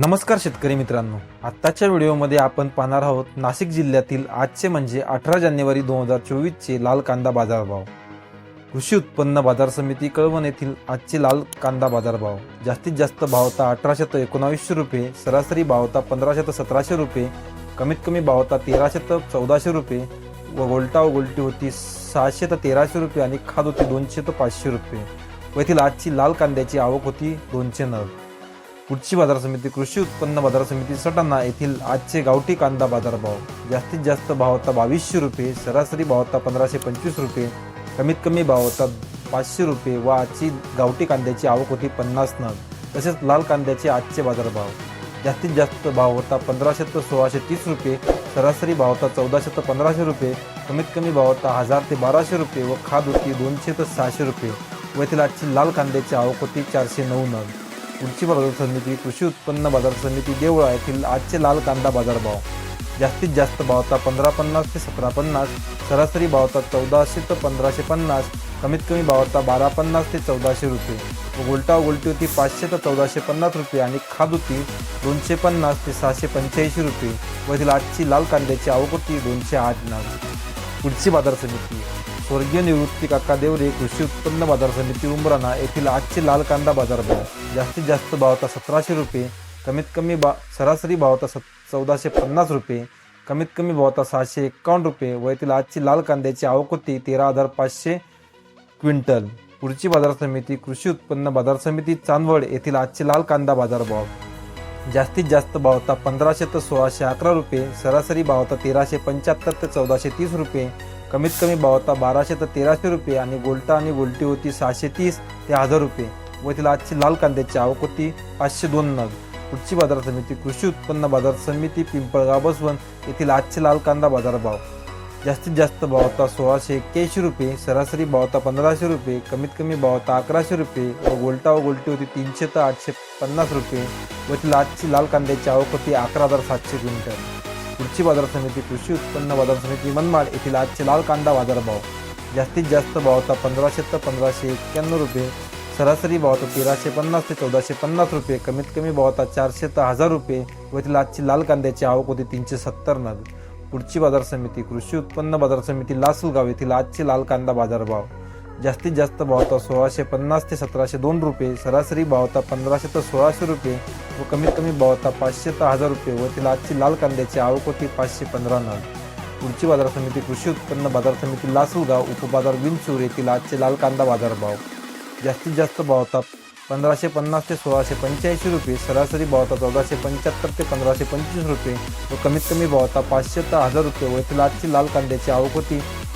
नमस्कार शेतकरी मित्रांनो. आत्ताच्या व्हिडिओमध्ये आपण पाहणार आहोत नाशिक जिल्ह्यातील आजचे म्हणजे अठरा जानेवारी दोन हजार चोवीसचे लाल कांदा बाजारभाव. कृषी उत्पन्न बाजार समिती कळवण येथील आजचे लाल कांदा बाजारभाव. जास्तीत जास्त भावता अठराशे तर एकोणावीसशे रुपये सरासरी भावता पंधराशे तर सतराशे रुपये कमीत कमी भावता तेराशे तर चौदाशे रुपये व गोलटा व गोलटी होती सहाशे तर तेराशे रुपये आणि खाद होती दोनशे तर पाचशे रुपये व येथील आजची लाल कांद्याची आवक होती दोनशे नग. पुढची बाजार समिती कृषी उत्पन्न बाजार समिती सटाणा येथील आजचे गावठी कांदा बाजारभाव जास्तीत जास्त भाव होता बावीसशे रुपये सरासरी भाव होता पंधराशे पंचवीस रुपये. कमीत कमी भाव होता पाचशे रुपये व आजची गावठी कांद्याची आवक होती पन्नास नग तसेच लाल कांद्याचे आजचे बाजारभाव जास्तीत जास्त भाव होता पंधराशे ते सोळाशे तीस रुपये सरासरी भाव होता चौदाशे ते पंधराशे रुपये. कमीत कमी भाव होता हजार ते बाराशे रुपये व खाद होती दोनशे ते सहाशे रुपये व येथील आजची लाल कांद्याची आवक होती चारशे नऊ नग. पुढची बाजार समिती कृषी उत्पन्न बाजार समिती देवळा येथील आजचे लाल कांदा बाजारभाव. जास्तीत जास्त भावता पंधरा पन्नास ते सतरा पन्नास सरासरी भावता चौदाशे ते पंधराशे पन्नास कमीत कमी भावता बारा पन्नास ते चौदाशे रुपये. व उलटा उलटी होती पाचशे ते चौदाशे पन्नास रुपये आणि खाद होती दोनशे पन्नास ते सहाशे पंच्याऐंशी रुपये. व येथील आजची लाल कांद्याची आवक होती दोनशे आठ नाव पुढची बाजार समिती. स्वर्गीय निवृत्ती काका देवरे कृषी उत्पन्न बाजार समिती उमराणा येथील आजचे लाल कांदा बाजारभाव जास्तीत जास्त भाव सतराशे रुपये कमीत कमी बा सरासरी भाव होता सत चौदाशे पन्नास रुपये कमीत कमी भाव सहाशे एक्कावन्न रुपये व येथील आजची लाल कांद्याची आवक होती तेरा हजार पाचशे क्विंटल. पुढची बाजार समिती कृषी उत्पन्न बाजार समिती चांदवड येथील आजचे लाल कांदा बाजारभाव जास्तीत जास्त भाव होता पंधराशे ते सोळाशे अकरा रुपये सरासरी भाव होता तेराशे पंच्याहत्तर ते चौदाशे तीस रुपये कमीत कमी भाव होता बाराशे ते तेराशे रुपये आणि गोलटा आणि गोलटी होती सहाशे तीस ते हजार रुपये व तिला आजची लाल कांद्याची आवक होती पाचशे दोन नग. पुढची बाजार समिती कृषी उत्पन्न बाजार समिती पिंपळगाव बसवण येथील आजचे लाल कांदा बाजारभाव. जास्तीत जास्त भाव होता सोळाशे एक्क्याऐंशी रुपये सरासरी भाव होता पंधराशे रुपये कमीत कमी भाव होता अकराशे रुपये व गोलटा व गोलटी होती तीनशे ते आठशे पन्नास रुपये व तिला आजची लाल कांद्याची आवक होती अकरा हजार सातशे क्विंटल. पुढची बाजार समिती कृषी उत्पन्न बाजार समिती मनमाड येथील आजचे लाल कांदा बाजारभाव जास्तीत जास्त भाव होता पंधराशे तर पंधराशे एक्क्याण्णव रुपये सरासरी भाव होता तेराशे पन्नास ते चौदाशे पन्नास रुपये कमीत कमी भाव होता चारशे तर हजार रुपये व तिला आजची लाल कांद्याची आवक होती तीनशे सत्तर नग. पुढची बाजार समिती कृषी उत्पन्न बाजार समिती लासलगाव येथील आजचे लाल कांदा बाजारभाव जास्तीत जास्त भावता सोळाशे पन्नास ते सतराशे दोन रुपये सरासरी भावता पंधराशे ते सोळाशे रुपये व कमीत कमी भावता पाचशे ते हजार रुपये व तिला आजची लाल कांद्याची आवक होती पाचशे पंधरा नग. पुढची बाजार समिती कृषी उत्पन्न बाजार समिती लासलगाव उपबाजार विंचूर येथील आजचे लाल कांदा बाजारभाव. जास्तीत जास्त भावता पंधराशे पन्नास ते सोळाशे पंच्याऐंशी रुपये सरासरी भावता चौदाशे पंच्याहत्तर ते पंधराशे पंचवीस रुपये व कमीत कमी भावता पाचशे ते हजार रुपये व येथील आजची लाल कांद्याची आवक होती